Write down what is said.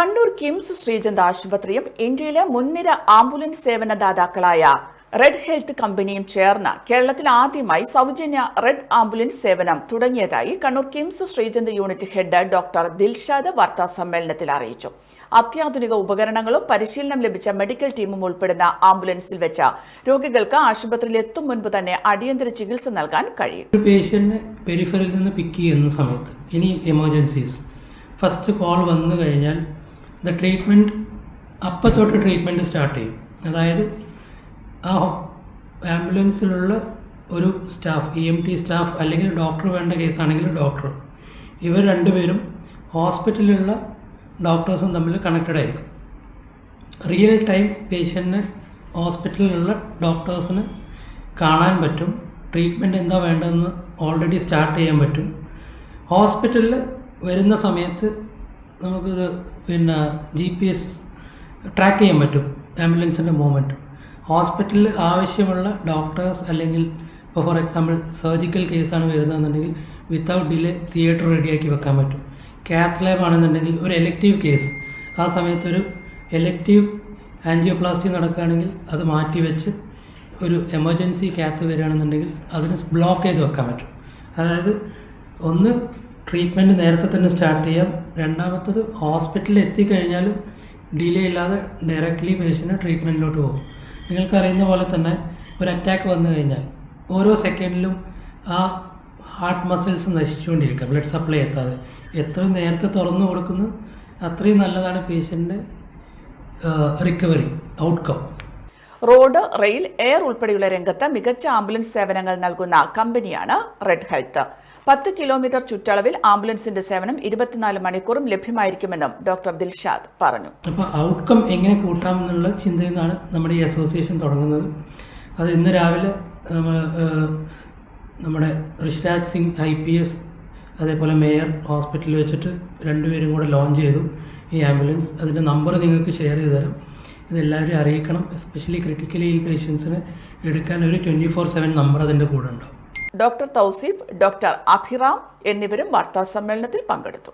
Kannur KIMS Sreechand ആശുപത്രിയും ഇന്ത്യയിലെ മുൻനിര ആംബുലൻസ് സേവനദാതാക്കളായ റെഡ് ഹെൽത്ത് കമ്പനിയും ചേർന്ന് കേരളത്തിൽ ആദ്യമായി സൗജന്യ റെഡ് ആംബുലൻസ് സേവനം തുടങ്ങിയതായി Kannur KIMS Sreechand unit head doctor Dilshad വാർത്താ സമ്മേളനത്തിൽ അറിയിച്ചു. അത്യാധുനിക ഉപകരണങ്ങളും പരിശീലനം ലഭിച്ച മെഡിക്കൽ ടീമും ഉൾപ്പെടുന്ന ആംബുലൻസിൽ വെച്ച രോഗികൾക്ക് ആശുപത്രിയിൽ എത്തും മുൻപ് തന്നെ അടിയന്തര ചികിത്സ നൽകാൻ കഴിയും. ഒരു പേഷ്യന്റിനെ പെരിഫറിൽ നിന്ന് പിക്ക് ചെയ്യുന്ന സമയത്ത് ഇനി എമർജൻസീസ് ഫസ്റ്റ് കോൾ വന്നു കഴിഞ്ഞാൽ ദ ട്രീറ്റ്മെന്റ് അപ്പം തൊട്ട് ട്രീറ്റ്മെന്റ് സ്റ്റാർട്ട് ചെയ്യും. അതായത് ആ ആംബുലൻസിലുള്ള ഒരു staff E M T staff അല്ലെങ്കിൽ ഡോക്ടർ വേണ്ട കേസാണെങ്കിൽ ഡോക്ടർ ഇവർ രണ്ടുപേരും ഹോസ്പിറ്റലിലുള്ള ഡോക്ടേഴ്സും തമ്മിൽ കണക്റ്റഡ് ആയിരിക്കും. റിയൽ ടൈം പേഷ്യന്റിന് ഹോസ്പിറ്റലിലുള്ള ഡോക്ടേഴ്സിന് കാണാൻ പറ്റും. ട്രീറ്റ്മെന്റ് എന്താ വേണ്ടതെന്ന് ഓൾറെഡി സ്റ്റാർട്ട് ചെയ്യാൻ പറ്റും. ഹോസ്പിറ്റലിൽ വരുന്ന സമയത്ത് നമുക്കിത് പിന്നെ ജി പി എസ് ട്രാക്ക് ചെയ്യാൻ പറ്റും ആംബുലൻസിന്റെ മൂവ്മെന്റ് ഹോസ്പിറ്റലിൽ ആവശ്യമുള്ള ഡോക്ടേഴ്സ് അല്ലെങ്കിൽ ഇപ്പോൾ ഫോർ എക്സാമ്പിൾ സർജിക്കൽ കേസാണ് വരുന്നതെന്നുണ്ടെങ്കിൽ വിത്തൗട്ട് ഡിലേ തിയേറ്റർ റെഡിയാക്കി വെക്കാൻ പറ്റും. കാത്ത് ലാബ് ആണെന്നുണ്ടെങ്കിൽ ഒരു എലക്റ്റീവ് കേസ് ആ സമയത്തൊരു എലക്റ്റീവ് ആൻജിയോപ്ലാസ്റ്റി നടക്കുകയാണെങ്കിൽ അത് മാറ്റി വെച്ച് ഒരു എമർജൻസി കാത്ത് വരികയാണെന്നുണ്ടെങ്കിൽ അതിന് ബ്ലോക്ക് ചെയ്ത് വെക്കാൻ പറ്റും. അതായത് ഒന്ന് ട്രീറ്റ്മെന്റ് നേരത്തെ തന്നെ സ്റ്റാർട്ട് ചെയ്യാം. രണ്ടാമത്തത് ഹോസ്പിറ്റലിൽ എത്തിക്കഴിഞ്ഞാലും ഡിലേ ഇല്ലാതെ ഡയറക്റ്റ്ലി പേഷ്യന്റ് ട്രീറ്റ്മെന്റിലോട്ട് പോകും. നിങ്ങൾക്കറിയുന്ന പോലെ തന്നെ ഒരു അറ്റാക്ക് വന്നു കഴിഞ്ഞാൽ ഓരോ സെക്കൻഡിലും ആ ഹാർട്ട് മസിൽസ് നശിച്ചുകൊണ്ടിരിക്കുക ബ്ലഡ് സപ്ലൈ എത്താതെ. എത്ര നേരത്തെ തുറന്നു കൊടുക്കുന്നു അത്രയും നല്ലതാണ് പേഷ്യന്റെ recovery outcome road rail air ഉൾപ്പെടെയുള്ള രംഗത്ത് മികച്ച ആംബുലൻസ് സേവനങ്ങൾ നൽകുന്ന കമ്പനിയാണ് റെഡ് ഹെൽത്ത്. പത്ത് കിലോമീറ്റർ ചുറ്റളവിൽ ആംബുലൻസിന്റെ സേവനം ഇരുപത്തിനാല് മണിക്കൂറും ലഭ്യമായിരിക്കുമെന്നും ഡോക്ടർ ദിൽഷാദ് പറഞ്ഞു. അപ്പോൾ ഔട്ട്കം എങ്ങനെ കൂട്ടാം എന്നുള്ള ചിന്തയിൽ നിന്നാണ് നമ്മുടെ ഈ അസോസിയേഷൻ തുടങ്ങുന്നത്. അത് ഇന്ന് രാവിലെ നമ്മൾ നമ്മുടെ Rishiraj Singh I P S അതേപോലെ മേയർ ഹോസ്പിറ്റലിൽ വെച്ചിട്ട് രണ്ടുപേരും കൂടെ ലോഞ്ച് ചെയ്തു ഈ ആംബുലൻസ്. അതിന്റെ നമ്പർ നിങ്ങൾക്ക് ഷെയർ ചെയ്തു തരാം ഇതെല്ലാവരും അറിയിക്കണം. എസ്പെഷ്യലി ക്രിട്ടിക്കലി ഇൽ പേഷ്യൻസിന് എടുക്കാൻ ഒരു ട്വന്റി ഫോർ സെവൻ നമ്പർ അതിന്റെ കൂടെ ഉണ്ടാവും. ഡോക്ടർ തൗസീഫ് ഡോക്ടർ അഭിറാം എന്നിവരും വാർത്താ സമ്മേളനത്തിൽ പങ്കെടുത്തു.